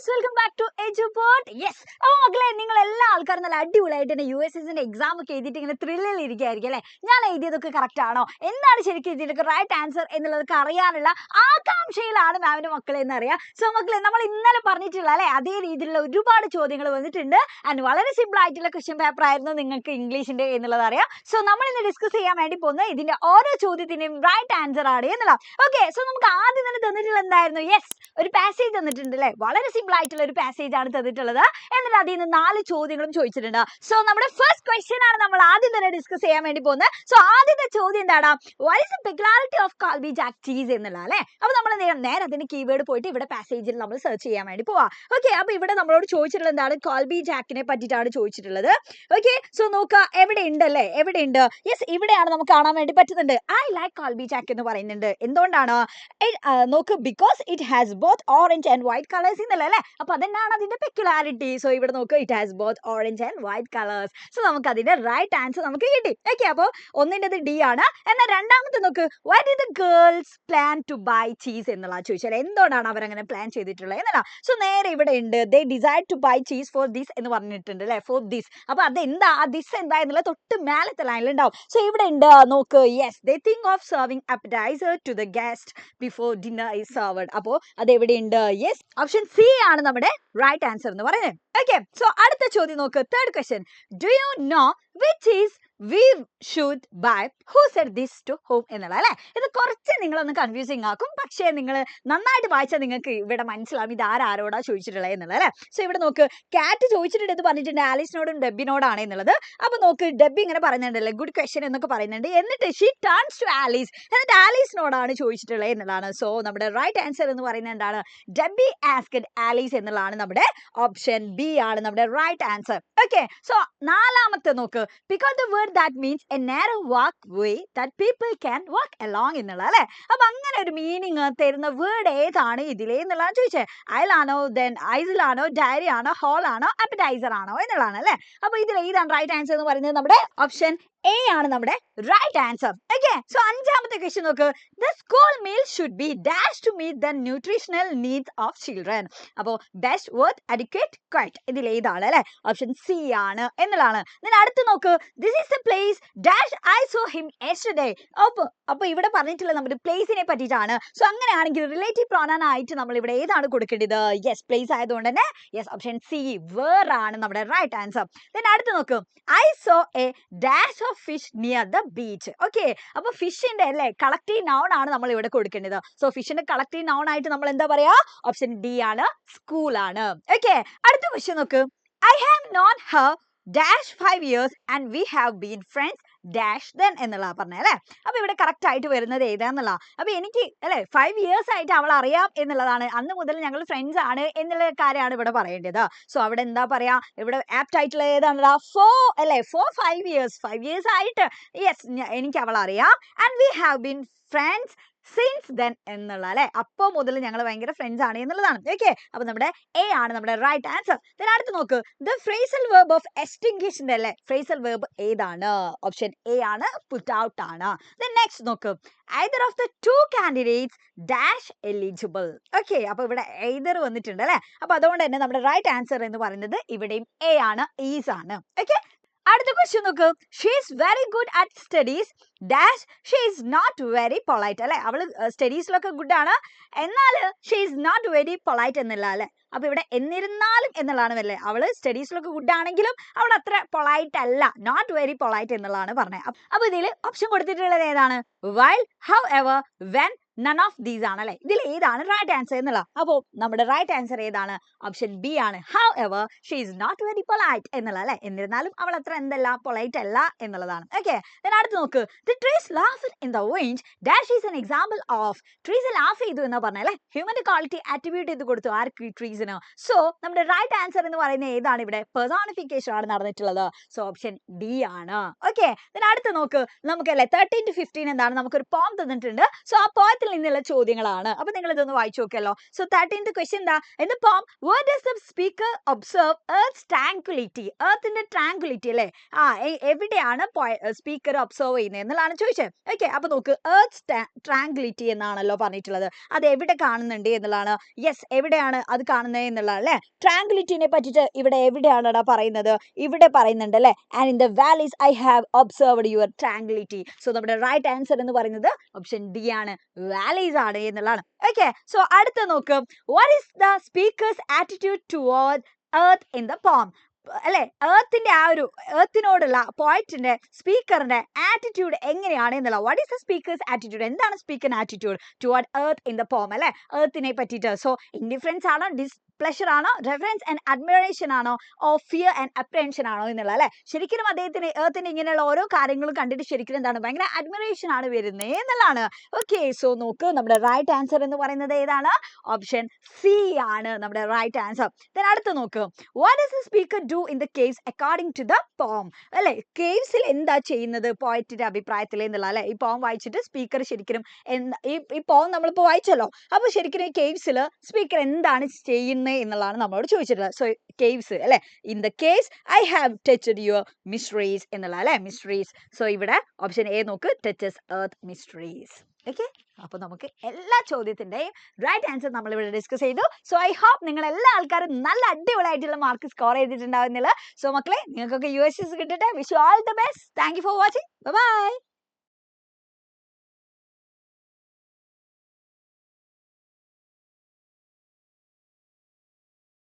Guys welcome back to Eduport yes അപ്പോൾ മക്കളെ നിങ്ങൾ എല്ലാ ആൾക്കാരും നല്ല അടിപൊളിയായിട്ട് തന്നെ യു എസ് എസിന്റെ എക്സാം ഒക്കെ എഴുതിയിട്ട് ഇങ്ങനെ ത്രില്ലിൽ ഇരിക്കുകയായിരിക്കും അല്ലേ? ഞാൻ എഴുതിയതൊക്കെ കറക്റ്റ് ആണോ? എന്താണ് ശരിക്കും ഇതിനൊക്കെ റൈറ്റ് ആൻസർ എന്നുള്ളതൊക്കെ അറിയാനുള്ള ആകാംക്ഷയിലാണ് മാമിന്റെ മക്കളെ എന്നറിയാം സോ മക്കളെ നമ്മൾ ഇന്നലെ പറഞ്ഞിട്ടുള്ള അല്ലേ അതേ രീതിയിലുള്ള ഒരുപാട് ചോദ്യങ്ങൾ വന്നിട്ടുണ്ട്. ആൻഡ് വളരെ സിമ്പിൾ ആയിട്ടുള്ള ക്വസ്റ്റ്യൻ പേപ്പർ ആയിരുന്നു നിങ്ങൾക്ക് ഇംഗ്ലീഷിന്റെ എന്നുള്ളത് അറിയാം. സോ നമ്മൾ ഇന്ന് ഡിസ്കസ് ചെയ്യാൻ വേണ്ടി പോകുന്നത് ഇതിന്റെ ഓരോ ചോദ്യത്തിന്റെയും റൈറ്റ് ആൻസർ ആണ് എന്നുള്ള ഓക്കെ സോ നമുക്ക് ആദ്യം തന്നെ തന്നിട്ടുള്ള എന്തായിരുന്നു? യെസ് ഒരു പാസേജ് തന്നിട്ടുണ്ട് അല്ലേ? വളരെ സിമ്പിൾ ആയിട്ടുള്ള ഒരു പാസേജ് ആണ് തന്നിട്ടുള്ളത്. എന്നിട്ട് അതിൽ നിന്ന് നാല് ചോദ്യങ്ങളും ചോദിച്ചിട്ടുണ്ട്. സോ നമ്മുടെ ഫസ്റ്റ് ക്വസ്റ്റ്യൻ ആണ് നമ്മൾ തന്നെ ഡിസ്കസ് ചെയ്യാൻ വേണ്ടി പോകുന്നത് സോ ആദ്യത്തെ ചോദ്യം എന്താണ് what is peculiarity of Colby Jack cheese എന്നുള്ള അല്ലേ? അപ്പൊ നമ്മൾ നേരെ അതിന്റെ കീവേഡ് പോയിട്ട് ഇവിടെ പാസേജിൽ നമ്മൾ സെർച്ച് ചെയ്യാൻ വേണ്ടി പോവാ. ഓക്കെ അപ്പൊ ഇവിടെ നമ്മളോട് ചോദിച്ചിട്ടുള്ളത് എന്താണ്? കോൾബി ജാക്കിനെ പറ്റിയിട്ടാണ് ചോദിച്ചിട്ടുള്ളത്. ഓക്കെ സോ നോക്കുക എവിടെ ഉണ്ട് അല്ലേ? എവിടെ ഉണ്ട്? യെസ് ഇവിടെയാണ് നമുക്ക് കാണാൻ വേണ്ടി പറ്റുന്നുണ്ട്. ഐ ലൈക്ക് കോൾബി ജാക്ക് എന്ന് പറയുന്നുണ്ട്. എന്തുകൊണ്ടാണ്? നോക്ക് because it has both orange and white colours എന്നല്ലേ അല്ലേ? അപ്പൊ അതെന്നാണ് അതിന്റെ പെക്യുലാരിറ്റി സോ ഇവിടെ നോക്ക് it has both orange and white colours so നമുക്ക് അതിന്റെ റൈറ്റ് ആൻസർ നമുക്ക് കിട്ടി. ഓക്കെ അപ്പോൾ ഒന്നിന്റെത് ഡി ആണ്. എന്നാൽ രണ്ടാമത്തെ നോക്ക് D the girls plan to buy cheese എന്നുള്ള ചോദിച്ചാൽ എന്തുകൊണ്ടാണ് അങ്ങനെ പ്ലാൻ ചെയ്തിട്ടുള്ളത് എന്നല്ല സോ നേരെ ഇവിടെ ഉണ്ട്. They decide to buy cheese for this എന്ന് പറഞ്ഞിട്ടുണ്ട് അല്ലേ? ഫോർ ദിസ് അപ്പൊ അത് എന്താ ആ ദിസ് എന്താ എന്നുള്ള തൊട്ട് മേലത്തെ ലൈനിൽ ഉണ്ടാവും. സോ ഇവിടെ ഉണ്ട് നോക്ക്. Yes they think of serving appetizer to the guest before dinner is served അപ്പോൾ എവിടെയുണ്ട് യെസ് ഓപ്ഷൻ സി ആണ് നമ്മുടെ റൈറ്റ് ആൻസർ എന്ന് പറയുന്നത്. ഓക്കെ സോ അടുത്ത ചോദ്യം നോക്ക്. Third question do you know which is we should buy who said this to home എന്നുള്ള അല്ലേ? ഇത് കുറച്ച് നിങ്ങളൊന്ന് കൺഫ്യൂസിങ് ആക്കും. പക്ഷേ നിങ്ങൾ നന്നായിട്ട് വായിച്ചാൽ നിങ്ങൾക്ക് ഇവിടെ മനസ്സിലാവും ഇത് ആരാരോടാ ചോദിച്ചിട്ടുള്ളത് എന്നുള്ളത് അല്ലേ? സോ ഇവിടെ നോക്ക് കാറ്റ് ചോദിച്ചിട്ടുണ്ട് എന്ന് പറഞ്ഞിട്ടുണ്ട് ആലീസിനോടും ഡെബിനോടാണ് എന്നുള്ളത്. അപ്പൊ നോക്ക് ഡെബി ഇങ്ങനെ പറയുന്നുണ്ടല്ലേ ഗുഡ് ക്വസ്റ്റ്യൻ എന്നൊക്കെ പറയുന്നുണ്ട്. എന്നിട്ട് ഷീ ടേൺസ് ടു ആലീസ് എന്നിട്ട് ആലീസിനോടാണ് ചോദിച്ചിട്ടുള്ളത് എന്നുള്ളതാണ്. സോ നമ്മുടെ റൈറ്റ് ആൻസർ എന്ന് പറയുന്നത് എന്താണ്? ഡെബി ആസ്കഡ് ആലീസ് എന്നുള്ളതാണ് നമ്മുടെ ഓപ്ഷൻ ബി ആണ് നമ്മുടെ റൈറ്റ് ആൻസർ ഓക്കെ സോ നാലാമത്തെ നോക്ക് because the word that means a narrow walkway that people can walk along എന്നുള്ള അല്ലേ? അപ്പൊ അങ്ങനെ ഒരു മീനിങ് തരുന്ന വേർഡ് ഏതാണ് ഇതിലെ എന്നുള്ളതാണ് ചോദിച്ചത് അയലാണോ ദെൻ ഐസിലാണോ ഡയറി ആണോ ഹോൾ ആണോ അപ്പറ്റൈസർ ആണോ എന്നുള്ളതാണ് അല്ലേ? അപ്പൊ ഇതിൽ ഏതാണ് റൈറ്റ് ആൻസർ എന്ന് പറയുന്നത്? നമ്മുടെ ഓപ്ഷൻ എ ആണ് നമ്മുടെ റൈറ്റ് ആൻസർ ഓക്കെ സോ അഞ്ചാമത്തെ ക്വസ്റ്റ്യൻ നോക്ക്. The school meal should be dash to meet the nutritional needs of children അപ്പോൾ ബെസ്റ്റ് വർത്ത് അഡിക്വേറ്റ് ക്വൈറ്റ് ഇതിൽ ഏതാണ് അല്ലേ? ഓപ്ഷൻ സി ആണ് എന്നുള്ളതാണ്. Then അടുത്ത് നോക്ക്. This is a place dash I saw him yesterday അപ്പോൾ അപ്പോൾ ഇവിടെ പറഞ്ഞിട്ടുള്ള നമ്മുടെ പ്ലേസിനെ പറ്റിയിട്ടാണ്. സോ അങ്ങനെയാണെങ്കിൽ റിലേറ്റീവ് പ്രോണാൻ ആയിട്ട് നമ്മൾ ഇവിടെ ഏതാണ് കൊടുക്കേണ്ടത്? യെസ് പ്ലേസ് ആയതുകൊണ്ട് തന്നെ യെസ് ഓപ്ഷൻ സി വേർ ആണ് നമ്മുടെ റൈറ്റ് ആൻസർ then അടുത്ത് നോക്ക്. I saw a dash of fish near the beach okay അപ്പൊ ഫിഷിന്റെ അല്ലേ? കളക്റ്റീവ് നൗൺ ആണ് നമ്മൾ ഇവിടെ കൊടുക്കേണ്ടത്. സോ ഫിഷിന്റെ കളക്റ്റീവ് നൗൺ ആയിട്ട് നമ്മൾ എന്താ പറയാ? ഓപ്ഷൻ ഡി ആണ് സ്കൂൾ ആണ്. ഓക്കെ അടുത്ത ക്വസ്റ്റ്യൻ നോക്ക്. I have known her dash five years and we have been friends dash then എന്നുള്ള പറഞ്ഞേ അല്ലേ? അപ്പൊ ഇവിടെ കറക്റ്റ് ആയിട്ട് വരുന്നത് ഏതാന്നുള്ള അപ്പൊ എനിക്ക് അല്ലെ ഫൈവ് ഇയേഴ്സ് ആയിട്ട് അവൾ അറിയാം എന്നുള്ളതാണ്. അന്ന് മുതൽ ഞങ്ങൾ ഫ്രണ്ട്സ് ആണ് എന്നുള്ള കാര്യമാണ് ഇവിടെ പറയേണ്ടത്. സോ അവിടെ എന്താ പറയാ? ഇവിടെ ആപ്റ്റ് ആയിട്ടുള്ള ഏതാണല്ലോ? ഫോർ അല്ലെ? For five years five years ആയിട്ട് യെസ് എനിക്ക് അവൾ അറിയാം. And we have been friends since then എന്നുള്ള അല്ലെ? അപ്പോൾ മുതൽ ഞങ്ങൾ ഭയങ്കര ഫ്രണ്ട്സ് ആണ് എന്നുള്ളതാണ്. ഓക്കെ അപ്പൊ നമ്മുടെ എ ആണ് നമ്മുടെ റൈറ്റ് ആൻസർ then അടുത്ത് നോക്ക്. ദ ഫ്രേസൽ വേർബ് ഓഫ് എസ്റ്റിംഗിഷിന്റെ അല്ലേ? ഫ്രേസൽ വേർബ് ഏതാണ്? ഓപ്ഷൻ എ ആണ് പുട്ട് ഔട്ട് ആണ്. Then നെക്സ്റ്റ് നോക്ക്. Either of the two candidates dash eligible okay അപ്പൊ ഇവിടെ ഐദർ വന്നിട്ടുണ്ട് അല്ലേ? അപ്പൊ അതുകൊണ്ട് തന്നെ നമ്മുടെ റൈറ്റ് ആൻസർ എന്ന് പറയുന്നത് ഇവിടെയും എ ആണ് ഈസ് ആണ്. ഓക്കെ അടുത്ത ക്വസ്റ്റ്യൻ നോക്ക്. She is very good at studies dash she is not very polite അല്ലെ? അവൾ സ്റ്റഡീസിലൊക്കെ ഗുഡ് ആണ്. എന്നാൽ she is not very polite എന്നില്ല അല്ലെ? അപ്പൊ ഇവിടെ എന്നിരുന്നാലും എന്നുള്ളതാണ് അല്ലേ അവൾ സ്റ്റഡീസിലൊക്കെ ഗുഡ് ആണെങ്കിലും അവൾ അത്ര പൊളൈറ്റ് അല്ല. നോട്ട് വെരി പൊളൈറ്റ് എന്നുള്ളതാണ് പറഞ്ഞത്. അപ്പൊ ഇതിൽ ഓപ്ഷൻ കൊടുത്തിട്ടുള്ളത് ഏതാണ്? While however when none of these ആണ് അല്ലെ ഇതിൽ ഏതാണ് റൈറ്റ് ആൻസർ എന്നുള്ള അപ്പോൾ നമ്മുടെ റൈറ്റ് ആൻസർ ഏതാണ്? ഓപ്ഷൻ ബി ആണ്. However she is not very polite എന്നുള്ള അല്ലെ? എന്നിരുന്നാലും അവൾ അത്ര എന്തല്ല പൊളൈറ്റ് അല്ല എന്നുള്ളതാണ്. ഓക്കെ അടുത്ത് നോക്ക്. The trees laugh in the wind dash is an example of trees laugh ചെയ്തു എന്ന് പറഞ്ഞാൽ ഹ്യൂമൻ ക്വാളിറ്റി ആറ്റിബ്യൂട്ട് ചെയ്ത് കൊടുത്തു. ആർക്ക് ട്രീസിന് സോ നമ്മുടെ റൈറ്റ് ആൻസർ എന്ന് പറയുന്നത് ഏതാണ് ഇവിടെ? പെർസോണിഫിക്കേഷൻ ആണ് നടന്നിട്ടുള്ളത്. സോ ഓപ്ഷൻ ഡി ആണ്. ഓക്കെ അടുത്ത് നോക്ക്. നമുക്കല്ലേ തേർട്ടീൻ ടു ഫിഫ്റ്റീൻ എന്താണ്? നമുക്കൊരു പോം തന്നിട്ടുണ്ട്. സോ ആ പോയത്തിൽ വിഭാഗത്തിൽ നിന്നുള്ള ചോദ്യങ്ങളാണ്. അപ്പൊ നിങ്ങൾ ഇതൊന്ന് വായിച്ചു നോക്കിയല്ലോ. സോ തേർട്ടീൻത് ക്വസ്റ്റ്യൻ എന്താ എന്ന് poem where does the speaker observe earth tranquility എർത്തിന്റെ tranquility അല്ലേ? ആ എവിടെയാണ് സ്പീക്കർ ഒബ്സർവ് ചെയ്യുന്നത് എന്നുള്ളതാണ് ചോദിച്ചത് ഓക്കെ അപ്പൊ നോക്ക്. എർത്ത് ട്രാങ്കുലിറ്റി എന്നാണല്ലോ പറഞ്ഞിട്ടുള്ളത്. അത് എവിടെ കാണുന്നുണ്ട് എന്നുള്ളതാണ്. യെസ് എവിടെയാണ് അത് കാണുന്നത് എന്നുള്ളതാണ് അല്ലേ? ട്രാങ്കുലിറ്റിനെ പറ്റിട്ട് ഇവിടെ എവിടെയാണടാ പറയുന്നത്? ഇവിടെ പറയുന്നുണ്ട് അല്ലേ? And in the valleys I have observed your tranquility so നമ്മുടെ റൈറ്റ് ആൻസർ എന്ന് പറയുന്നത് ഓപ്ഷൻ ഡി ആണ്. വാലീസ് ആണ് എന്നുള്ളതാണ്. ഓക്കെ സോ അടുത്ത നോക്ക്. What is the speaker's attitude toward earth in the poem അല്ലെ? ഏർത്തിന്റെ ആ ഒരു ഏർത്തിനോടുള്ള പോയിന്റിന്റെ സ്പീക്കറിന്റെ ആറ്റിറ്റ്യൂഡ് എങ്ങനെയാണ് എന്നുള്ള what is the speaker's attitude എന്താണ് speaker attitude toward earth in the poem അല്ലെ? ഏർത്തിനെ പറ്റിയിട്ട്. സോ ഇൻഡിഫറൻസ് ആണോ ഡിസ് പ്ലഷർ ആണോ? റെഫറൻസ് ആൻഡ് അഡ്മിറേഷൻ ആണോ? ഓ ഫിയർ ആൻഡ് അപ്രൻഷൻ ആണോ എന്നുള്ള അല്ലെ? ശരിക്കും അദ്ദേഹത്തിന് ഏർത്തിന് ഇങ്ങനെയുള്ള ഓരോ കാര്യങ്ങളും കണ്ടിട്ട് ശരിക്കും എന്താണ്? ഭയങ്കര അഡ്മിറേഷൻ ആണ് വരുന്നത് എന്നുള്ളതാണ്. ഓക്കെ സോ നോക്ക് നമ്മുടെ റൈറ്റ് ആൻസർ എന്ന് പറയുന്നത് ഏതാണ്? ഓപ്ഷൻ സി ആണ് നമ്മുടെ റൈറ്റ് ആൻസർ ദെൻ അടുത്ത് നോക്ക്. What is the speaker do in the caves according to the poem അല്ലെ? കേവ്സിൽ എന്താ ചെയ്യുന്നത്? പോയറ്റിന്റെ അഭിപ്രായത്തിൽ എന്നുള്ള അല്ലെ? ഈ പോം വായിച്ചിട്ട് സ്പീക്കർ ശരിക്കും ഈ പോം നമ്മളിപ്പോൾ വായിച്ചല്ലോ. അപ്പോൾ ശരിക്കും ഈ കേവ്സിൽ സ്പീക്കർ എന്താണ് ചെയ്യുന്നത്? എന്നുള്ളതാണ് നമ്മളോട് ചോദിച്ചിട്ടുള്ളത്. സോ കേവ്സ് അല്ലെ? In the caves I have touched your mysteries എന്നുള്ള അല്ലെ? മിസ്റ്ററീസ് സോ ഇവിടെ ഓപ്ഷൻ എ നോക്ക്. ടച്ചസ് എർത്ത് മിസ്റ്ററീസ് ഓക്കെ അപ്പോൾ നമുക്ക് എല്ലാ ചോദ്യത്തിന്റെയും റൈറ്റ് ആൻസർ നമ്മൾ ഇവിടെ ഡിസ്കസ് ചെയ്തു. സോ ഐ ഹോപ്പ് നിങ്ങൾ എല്ലാ ആൾക്കാരും നല്ല അടിപൊളിയായിട്ടുള്ള മാർക്ക് സ്കോർ ചെയ്തിട്ടുണ്ടാവുന്നില്ല സോ മക്കളെ നിങ്ങൾക്കൊക്കെ യു എസ് എസ് കിട്ടട്ടെ. Wish you all the best thank you for watching bye